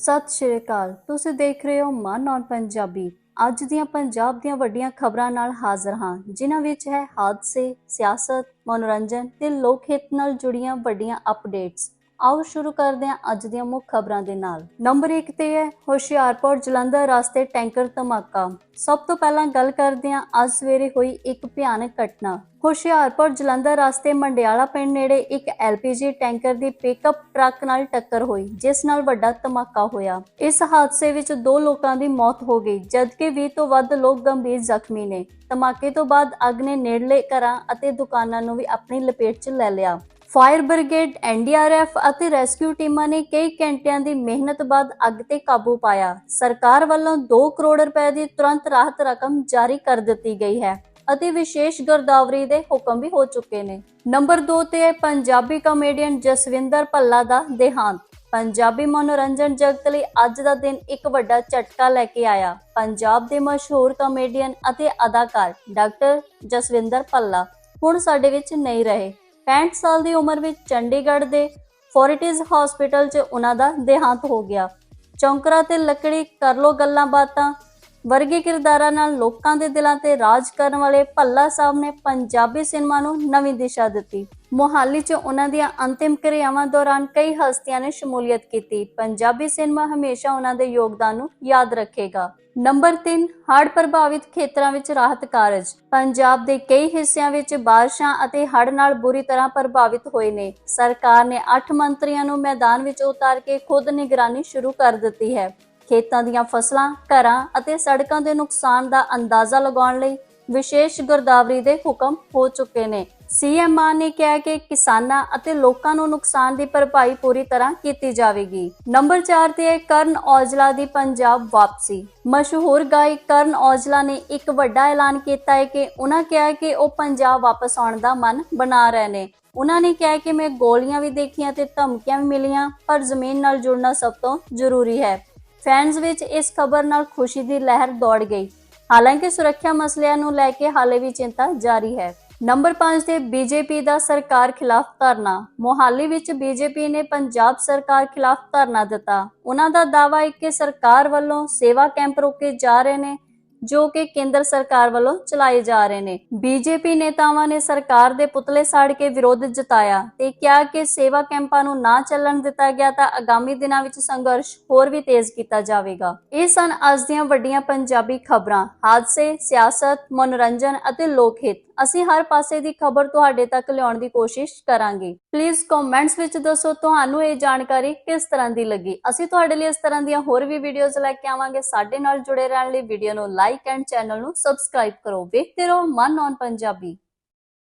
ਸਤਿ ਸ਼੍ਰੀ ਅਕਾਲ। ਤੁਸੀਂ ਦੇਖ ਰਹੇ ਹੋ ਮਨ ਔਨ ਪੰਜਾਬੀ। ਅੱਜ ਦੀਆਂ ਪੰਜਾਬ ਦੀਆਂ ਵੱਡੀਆਂ ਖਬਰਾਂ ਨਾਲ ਹਾਜ਼ਰ ਹਾਂ, ਜਿਨ੍ਹਾਂ ਵਿੱਚ ਹੈ ਹਾਦਸੇ, ਸਿਆਸਤ, ਮਨੋਰੰਜਨ ਤੇ ਲੋਕ ਹਿੱਤ ਨਾਲ ਜੁੜੀਆਂ ਵੱਡੀਆਂ ਅਪਡੇਟਸ ਆਓ ਸ਼ੁਰੂ ਕਰਦੇ ਹਾਂ ਅੱਜ ਦੀਆਂ ਮੁੱਖ ਖਬਰਾਂ ਦੇ ਨਾਲ। ਨੰਬਰ 1 ਤੇ ਹੈ, ਹੁਸ਼ਿਆਰਪੁਰ ਜਲੰਧਰ ਰਸਤੇ ਟੈਂਕਰ ਧਮਾਕਾ। ਸਭ ਤੋਂ ਪਹਿਲਾਂ ਗੱਲ ਕਰਦੇ ਹਾਂ ਅੱਜ ਸਵੇਰੇ ਹੋਈ ਇੱਕ ਭਿਆਨਕ ਘਟਨਾ। ਹੁਸ਼ਿਆਰਪੁਰ ਜਲੰਧਰ ਰਸਤੇ ਮੰਡਿਆਲਾ ਪਿੰਡ ਨੇੜੇ ਇੱਕ LPG ਟੈਂਕਰ ਦੀ ਪਿਕਅਪ ਟਰੱਕ ਨਾਲ ਟੱਕਰ ਹੋਈ, ਜਿਸ ਨਾਲ ਵੱਡਾ ਧਮਾਕਾ ਹੋਇਆ। ਇਸ ਹਾਦਸੇ ਵਿੱਚ ਦੋ ਲੋਕਾਂ ਦੀ ਮੌਤ ਹੋ ਗਈ, ਜਦਕਿ 20 ਤੋਂ ਵੱਧ ਲੋਕ ਗੰਭੀਰ ਜ਼ਖਮੀ ਨੇ। ਧਮਾਕੇ ਤੋਂ ਬਾਅਦ ਅੱਗ ਨੇ ਨੇੜਲੇ ਘਰਾਂ ਅਤੇ ਦੁਕਾਨਾਂ ਨੂੰ ਵੀ ਆਪਣੀ ਲਪੇਟ 'ਚ ਲੈ ਲਿਆ। ਫਾਇਰ ਬ੍ਰਿਗੇਡ ਐਨਡੀਆਰਐਫ ਅਤੇ ਰੈਸਕਿਊ ਟੀਮਾਂ ਨੇ ਕਈ ਘੰਟਿਆਂ ਦੀ ਮਿਹਨਤ ਬਾਅਦ ਅੱਗ ਤੇ ਕਾਬੂ ਪਾਇਆ। ਸਰਕਾਰ ਵੱਲੋਂ 2 ਕਰੋੜ ਰੁਪਏ ਦੀ ਤੁਰੰਤ ਰਾਹਤ ਰਕਮ ਜਾਰੀ ਕਰ ਦਿੱਤੀ ਗਈ ਹੈ ਅਤੇ ਵਿਸ਼ੇਸ਼ ਗਰਦਾਵਰੀ ਦੇ ਹੁਕਮ ਵੀ ਹੋ ਚੁੱਕੇ ਨੇ। ਨੰਬਰ 2 ਤੇ ਪੰਜਾਬੀ ਕਾਮੇਡੀਅਨ ਜਸਵਿੰਦਰ ਭੱਲਾ ਦਾ ਦੇਹਾਂਤ। ਪੰਜਾਬੀ ਮਨੋਰੰਜਨ ਜਗਤ ਲਈ ਅੱਜ ਦਾ ਦਿਨ ਇੱਕ ਵੱਡਾ ਝਟਕਾ ਲੈ ਕੇ ਆਇਆ। ਪੰਜਾਬ ਦੇ ਮਸ਼ਹੂਰ ਕਾਮੇਡੀਅਨ ਅਤੇ ਅਦਾਕਾਰ ਡਾਕਟਰ ਜਸਵਿੰਦਰ ਭੱਲਾ ਹੁਣ ਸਾਡੇ ਵਿੱਚ ਨਹੀਂ ਰਹੇ। 65 ਸਾਲ ਦੀ ਉਮਰ ਵਿੱਚ ਚੰਡੀਗੜ੍ਹ ਦੇ ਫੋਰਟਿਸ ਹਸਪੀਟਲ 'ਚ ਉਹਨਾਂ ਦਾ ਦੇਹਾਂਤ ਹੋ ਗਿਆ। ਚੌਂਕਰਾ ਤੇ ਲੱਕੜੀ ਕਰ ਲੋ ਗੱਲਾਂ ਬਾਤਾਂ, ਵਰਗੀ ਕਿਰਦਾਰਾਂ ਨਾਲ ਲੋਕਾਂ ਦੇ ਦਿਲਾਂ ਤੇ ਰਾਜ ਕਰਨ ਵਾਲੇ ਭੱਲਾ ਸਾਹਿਬ ਨੇ ਪੰਜਾਬੀ ਸਿਨੇਮਾ ਨੂੰ ਨਵੀਂ ਦਿਸ਼ਾ ਦਿੱਤੀ। ਮੋਹਾਲੀ 'ਚ ਉਹਨਾਂ ਦੀਆਂ ਅੰਤਿਮ ਕਿਰਿਆਵਾਂ ਦੌਰਾਨ ਕਈ ਹਸਤੀਆਂ ਨੇ ਸ਼ਮੂਲੀਅਤ ਕੀਤੀ। ਪੰਜਾਬੀ ਸਿਨੇਮਾ ਹਮੇਸ਼ਾ ਉਹਨਾਂ ਦੇ ਯੋਗਦਾਨ ਨੂੰ ਯਾਦ ਰੱਖੇਗਾ। ਨੰਬਰ 3 ਹੜ੍ਹ ਪ੍ਰਭਾਵਿਤ ਖੇਤਰਾਂ ਵਿੱਚ ਰਾਹਤ ਕਾਰਜ। ਪੰਜਾਬ ਦੇ ਕਈ ਹਿੱਸਿਆਂ ਵਿੱਚ ਬਾਰਿਸ਼ਾਂ ਅਤੇ ਹੜ੍ਹ ਨਾਲ ਬੁਰੀ ਤਰ੍ਹਾਂ ਪ੍ਰਭਾਵਿਤ ਹੋਏ ਨੇ। ਸਰਕਾਰ ਨੇ 8 ਮੰਤਰੀਆਂ ਨੂੰ ਮੈਦਾਨ ਵਿੱਚ ਉਤਾਰ ਕੇ ਖੁਦ ਨਿਗਰਾਨੀ ਸ਼ੁਰੂ ਕਰ ਦਿੱਤੀ ਹੈ। ਖੇਤਾਂ ਦੀਆਂ ਫਸਲਾਂ, ਘਰਾਂ ਅਤੇ ਸੜਕਾਂ ਦੇ ਨੁਕਸਾਨ ਦਾ ਅੰਦਾਜ਼ਾ ਲਗਾਉਣ ਲਈ ਵਿਸ਼ੇਸ਼ ਗਰਦਾਵਰੀ ਦੇ ਹੁਕਮ ਹੋ ਚੁੱਕੇ ਨੇ। ਸੀਐਮ ਮਾਨ ਨੇ ਕਿਹਾ ਕਿ ਕਿਸਾਨਾਂ ਅਤੇ ਲੋਕਾਂ ਨੂੰ ਨੁਕਸਾਨ ਦੀ ਭਰਪਾਈ ਪੂਰੀ ਤਰ੍ਹਾਂ ਕੀਤੀ ਜਾਵੇਗੀ। ਨੰਬਰ 4 ਤੇ ਹੈ ਕਰਨ ਔਜਲਾ ਦੀ ਪੰਜਾਬ ਵਾਪਸੀ। ਮਸ਼ਹੂਰ ਗਾਇਕ ਕਰਨ ਔਜਲਾ ਨੇ ਇੱਕ ਵੱਡਾ ਐਲਾਨ ਕੀਤਾ ਹੈ ਕਿ ਉਹਨਾਂ ਕਿਹਾ ਕਿ ਉਹ ਪੰਜਾਬ ਵਾਪਸ ਆਉਣ ਦਾ ਮਨ ਬਣਾ ਰਹੇ ਨੇ। ਉਹਨਾਂ ਨੇ ਕਿਹਾ ਕਿ ਮੈਂ ਗੋਲੀਆਂ ਵੀ ਦੇਖੀਆਂ ਤੇ ਧਮਕੀਆਂ ਵੀ ਮਿਲੀਆਂ, ਪਰ ਜ਼ਮੀਨ ਨਾਲ ਜੁੜਨਾ ਸਭ ਤੋਂ ਜ਼ਰੂਰੀ ਹੈ। ਫੈਨਸ ਵਿੱਚ ਇਸ ਖਬਰ ਨਾਲ ਖੁਸ਼ੀ ਦੀ ਲਹਿਰ ਦੌੜ ਗਈ। ਹਾਲਾਂਕਿ ਸੁਰੱਖਿਆ ਮਸਲਿਆਂ ਨੂੰ ਲੈ ਕੇ ਹਾਲੇ ਵੀ ਚਿੰਤਾ ਜਾਰੀ ਹੈ। ਨੰਬਰ 5 ਤੇ ਬੀਜੇਪੀ ਦਾ ਸਰਕਾਰ ਖਿਲਾਫ ਧਰਨਾ। ਮੋਹਾਲੀ ਵਿੱਚ ਬੀਜੇਪੀ ਨੇ ਪੰਜਾਬ ਸਰਕਾਰ ਖਿਲਾਫ ਧਰਨਾ ਦਿੱਤਾ। ਉਹਨਾਂ ਦਾ ਦਾਅਵਾ ਹੈ ਕਿ ਸਰਕਾਰ ਵੱਲੋਂ ਸੇਵਾ ਕੈਂਪ ਰੋਕੇ ਜਾ ਰਹੇ ਨੇ। ਜੋ ਕਿ ਕੇਂਦਰ ਸਰਕਾਰ ਵੱਲੋਂ ਚਲਾਏ ਜਾ ਰਹੇ ਨੇ। ਬੀਜੇਪੀ ਨੇਤਾਵਾਂ ਨੇ ਸਰਕਾਰ ਦੇ ਪੁਤਲੇ ਸਾੜ ਕੇ ਵਿਰੋਧ ਜਤਾਇਆ ਤੇ ਕਿਹਾ ਕਿ ਸੇਵਾ ਕੈਂਪਾਂ ਨੂੰ ਨਾ ਚੱਲਣ ਦਿੱਤਾ ਗਿਆ ਤਾਂ ਆਗਾਮੀ ਦਿਨਾਂ ਵਿੱਚ ਸੰਘਰਸ਼ ਹੋਰ ਵੀ ਤੇਜ਼ ਕੀਤਾ ਜਾਵੇਗਾ। ਇਹ ਸਨ ਅੱਜ ਦੀਆਂ ਵੱਡੀਆਂ ਪੰਜਾਬੀ ਖਬਰਾਂ। ਹਾਦਸੇ, ਸਿਆਸਤ, ਮਨੋਰੰਜਨ ਅਤੇ ਲੋਕ ਹਿੱਤ। ਅਸੀਂ ਹਰ ਪਾਸੇ ਦੀ ਖਬਰ ਤੁਹਾਡੇ ਤੱਕ ਲਿਆਉਣ ਦੀ ਕੋਸ਼ਿਸ਼ ਕਰਾਂਗੇ। ਪਲੀਜ਼ ਕਮੈਂਟਸ ਵਿੱਚ ਦੱਸੋ, ਤੁਹਾਨੂੰ ਇਹ ਜਾਣਕਾਰੀ ਕਿਸ ਤਰ੍ਹਾਂ ਦੀ ਲੱਗੀ? ਅਸੀਂ ਤੁਹਾਡੇ ਲਈ ਇਸ ਤਰ੍ਹਾਂ ਦੀਆਂ ਹੋਰ ਵੀ ਵੀਡੀਓਜ਼ ਲੈ ਕੇ ਆਵਾਂਗੇ। ਸਾਡੇ ਨਾਲ ਜੁੜੇ ਰਹਿਣ ਲਈ ਵੀਡੀਓ ਨੂੰ ਲਾਈਕ ਐਂਡ ਚੈਨਲ ਨੂੰ ਸਬਸਕ੍ਰਾਈਬ ਕਰੋ। ਵੇਖਦੇ ਰਹੋ ਮਨ ਔਨ ਪੰਜਾਬੀ।